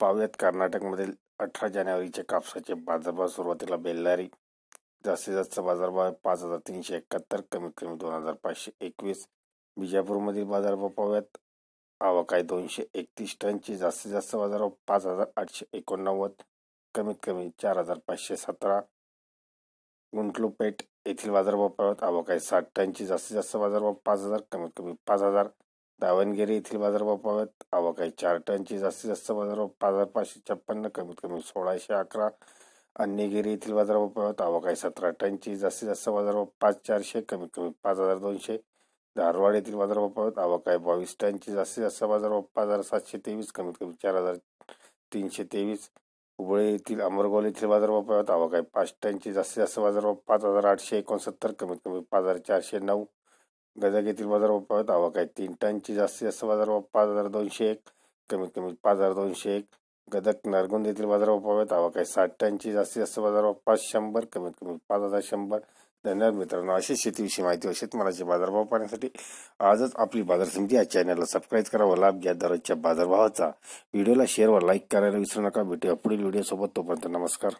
पाहूयात कर्नाटकमधील अठरा जानेवारीचे कापसाचे बाजारभाव सुरुवातीला बेल्लारी जास्तीत जास्त बाजारभाव पाच हजार तीनशे एकाहत्तर कमीत कमी दोन हजार पाचशे एकवीस. बिजापूरमधील बाजारभाव पाहूयात आवक आहे दोनशे एकतीस टनची जास्तीत जास्त बाजारभाव पाच हजार आठशे एकोणनव्वद कमीत कमी चार हजार पाचशे सतरा. गुंटलूपेठ येथील बाजारभाव पाहूयात आवक आहे साठ टनची जास्तीत जास्त बाजारभाव पाच हजार कमीत कमी पाच हजार. दावणगिरी येथील बाजारभाव पाहूयात आवक आहे चार टनची जास्तीत जास्त बाजारभाव बाजार हजार पाचशे छप्पन्न कमीत कमी सोळाशे अकरा. अन्यगिरी येथील बाजारभाव पाहूयात आवक आहे सतरा टनची जास्तीत जास्त बाजारभाव पाच चारशे कमीत कमी पाच हजार दोनशे. धारवाड येथील बाजारभाव पाहूयात आवक आहे बावीस टनची जास्तीत जास्त बाजारभाव पाच हजार सातशे तेवीस कमीत कमी चार हजार तीनशे तेवीस. हुबळे येथील अमरगोल येथील बाजारभाव पाहूयात आवक आहे पाच टनची जास्तीत जास्त बाजारभाव पाच हजार आठशे एकोणसत्तर कमीत कमी पाच हजार चारशे नऊ. गदग येथील बाजारभाव पाहत आवक आहे. तीन टनची जास्तीत जास्त बाजारभाव पाच हजार दोनशे एक कमीत कमी पाच हजार दोनशे एक. गदक नरगुंद येथील बाजारभाव पाहत आवक आहे. साठ टनची जास्तीत जास्त बाजारभाव पाच शंभर कमीत कमी पाच हजार शंभर. धन्यवाद मित्रांनो. अशी शेतीविषयी माहिती व शेतमालाचे बाजारभाव पाहण्यासाठी आजच आपली बाजार समिती या चॅनलला सबस्क्राईब करा व लाभ घ्या दररोजच्या बाजारभावाचा. व्हिडिओला शेअर व लाईक करायला विसरू नका. भेटूया पुढील व्हिडिओ सोबत तोपर्यंत नमस्कार.